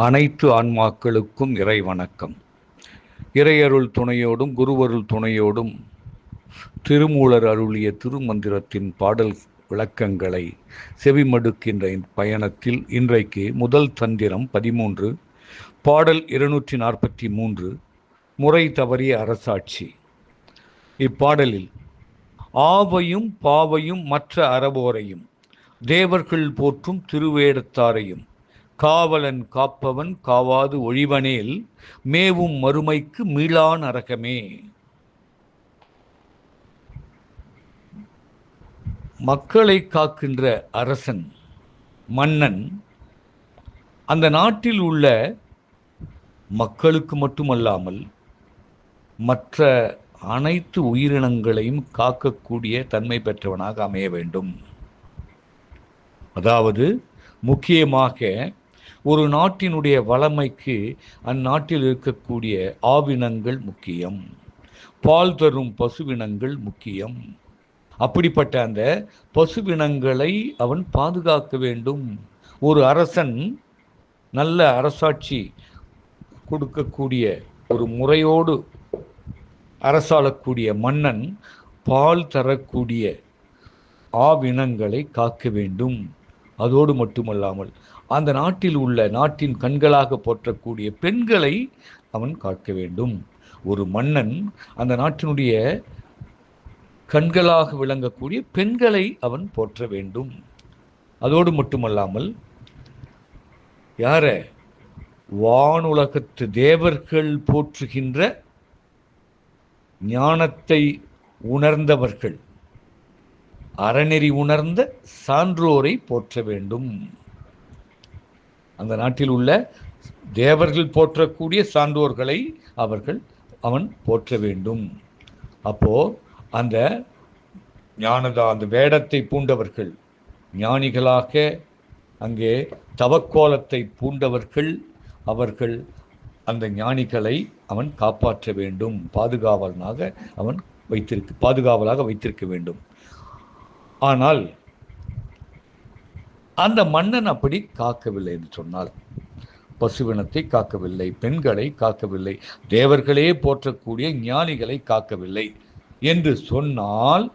அனைத்து ஆன்மாக்களுக்கும் இறை வணக்கம் இறையருள் துணையோடும் குருவருள் துணையோடும் திருமூலர் அருளிய திருமந்திரத்தின் பாடல் விளக்கங்களை செவிமடுக்கின்ற பயணத்தில் இன்றைக்கு முதல் தந்திரம் பதிமூன்று பாடல் இருநூற்றி நாற்பத்தி மூன்று முறை தவறிய அரசாட்சி. இப்பாடலில் ஆவையும் பாவையும் மற்ற அறவோரையும் தேவர்கள் போற்றும் திருவேடத்தாரையும் காவலன் காப்பவன் காவாது ஒழிவனேல் மேவும் மறுமைக்கு மீளான் அரகமே மக்களை காக்கின்ற அரசன் மன்னன் அந்த நாட்டில் உள்ள மக்களுக்கு மட்டுமல்லாமல் மற்ற அனைத்து உயிரினங்களையும் காக்கக்கூடிய தன்மை பெற்றவனாக அமைய வேண்டும். அதாவது முக்கியமாக ஒரு நாட்டினுடைய வளமைக்கு அந்நாட்டில் இருக்கக்கூடிய ஆவினங்கள் முக்கியம். பால் தரும் பசுவினங்கள் முக்கியம். அப்படிப்பட்ட அந்த பசுவினங்களை அவன் பாதுகாக்க வேண்டும். ஒரு அரசன் நல்ல அரசாட்சி கொடுக்கக்கூடிய ஒரு முறையோடு அரசாளக்கூடிய மன்னன் பால் தரக்கூடிய ஆவினங்களை காக்க வேண்டும். அதோடு மட்டுமல்லாமல் அந்த நாட்டில் உள்ள நாட்டின் கண்களாக போற்றக்கூடிய பெண்களை அவன் காக்க வேண்டும். ஒரு மன்னன் அந்த நாட்டினுடைய கண்களாக விளங்கக்கூடிய பெண்களை அவன் போற்ற வேண்டும். அதோடு மட்டுமல்லாமல் யார? வானுலகத்து தேவர்கள் போற்றுகின்ற ஞானத்தை உணர்ந்தவர்கள். அறநெறி உணர்ந்த சான்றோரை போற்ற வேண்டும். அந்த நாட்டில் உள்ள தேவர்கள் போற்றக்கூடிய சான்றோர்களை அவர்கள் அவன் போற்ற வேண்டும். அப்போ அந்த ஞானதா அந்த வேடத்தை பூண்டவர்கள் ஞானிகளாக அங்கே தவக்கோலத்தை பூண்டவர்கள் அவர்கள் அந்த ஞானிகளை அவன் காப்பாற்ற வேண்டும். பாதுகாவலனாக அவன் வைத்திருக்க பாதுகாவலாக வைத்திருக்க வேண்டும். ஆனால் அந்த மன்னன் அப்படி காக்கவில்லை என்று சொன்னால் பசுவினத்தை காக்கவில்லை பெண்களை காக்கவில்லை தேவர்களே போற்றக்கூடிய ஞானிகளை காக்கவில்லை என்று சொன்னால்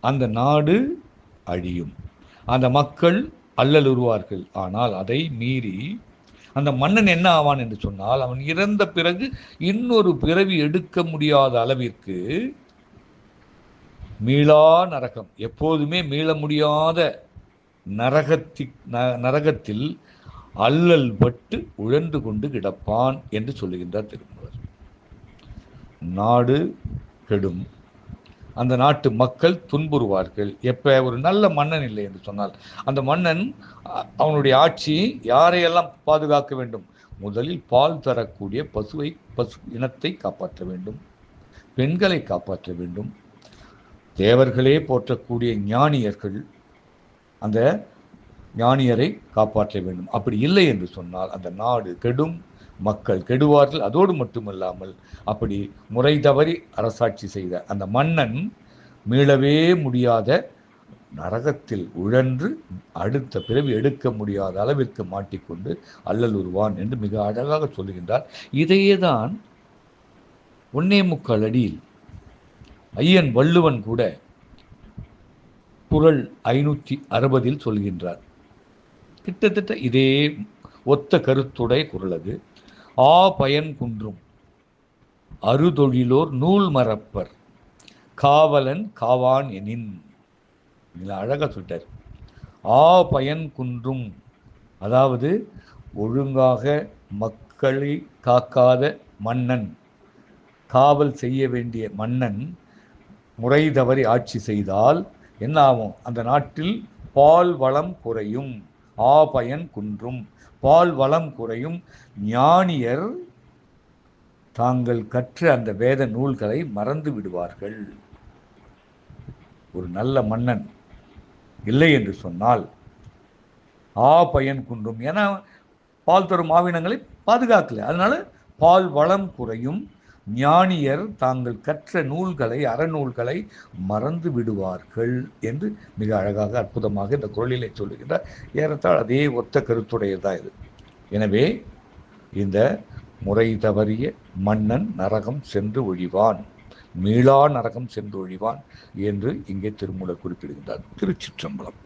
அந்த நாடு அழியும். அந்த மக்கள் அல்லலுருவார்கள் ஆனால் அதை மீறி அந்த மன்னன் என்ன ஆவான் என்று சொன்னால் அவன் இறந்த பிறகு இன்னொரு பிறவி எடுக்க முடியாத அளவிற்கு மீளா நரகம். எப்போதுமே மீள முடியாத நரகத்தி நரகத்தில் அல்லல் பட்டு உழந்து கொண்டு கிடப்பான் என்று சொல்லுகின்றார் திருமூலர். நாடு கெடும். அந்த நாட்டு மக்கள் துன்புறுவார்கள். எப்போ ஒரு நல்ல மன்னன் இல்லை என்று சொன்னால் அந்த மன்னன் அவனுடைய ஆட்சி யாரையெல்லாம் பாதுகாக்க வேண்டும்? முதலில் பால் தரக்கூடிய பசுவை பசு இனத்தை காப்பாற்ற வேண்டும். பெண்களை காப்பாற்ற வேண்டும். தேவர்களே போற்றக்கூடிய ஞானியர்கள் அந்த ஞானியரை காப்பாற்ற வேண்டும். அப்படி இல்லை என்று சொன்னால் அந்த நாடு கெடும் மக்கள் கெடுவார்கள். அதோடு மட்டுமல்லாமல் அப்படி முறை தவறி அரசாட்சி செய்த அந்த மன்னன் மீளவே முடியாத நரகத்தில் உழன்று அடுத்த பிறவி எடுக்க முடியாத அளவிற்கு மாட்டிக்கொண்டு அல்லல் உருவான் என்று மிக அழகாக சொல்லுகின்றார். இதையே தான் ஒன்னே முக்கால் அடியில் ஐயன் வள்ளுவன் கூட குரல் ஐநூற்றி அறுபதில் சொல்கின்றார். கிட்டத்தட்ட இதே ஒத்த கருத்துடைய குரல் அது. ஆ பயன் குன்றும் அறுதொழிலோர் நூல் மறப்பர் காவலன் காவான் எனின். இதில் அழகாக சொல்லிட்டார். ஆ பயன் குன்றும் அதாவது ஒழுங்காக மக்களை காக்காத மன்னன் காவல் செய்ய வேண்டிய மன்னன் முறை தவறி ஆட்சி செய்தால் என்ன ஆகும் அந்த நாட்டில் பால் வளம் குறையும் ஆபயன் குன்றும். பால் வளம் குறையும். ஞானியர் தாங்கள் கற்ற அந்த வேத நூல்களை மறந்து விடுவார்கள். ஒரு நல்ல மன்னன் இல்லை என்று சொன்னால் ஆ பயன் குன்றும். ஏன்னா பால் தரும் மாவினங்களை பாதுகாக்கல. அதனால பால் வளம் குறையும் ஞானியர் தாங்கள் கற்ற நூல்களை அறநூல்களை மறந்து விடுவார்கள் என்று மிக அழகாக அற்புதமாக இந்த குரலிலே சொல்லுகின்றார். ஏறத்தாழ் அதே ஒத்த கருத்துடையதாக இது. எனவே இந்த முறை தவறிய மன்னன் நரகம் சென்று ஒழிவான் மீளா நரகம் சென்று ஒழிவான் என்று இங்கே திருமூலர் குறிப்பிடுகின்றார். திருச்சிற்றம்பலம்.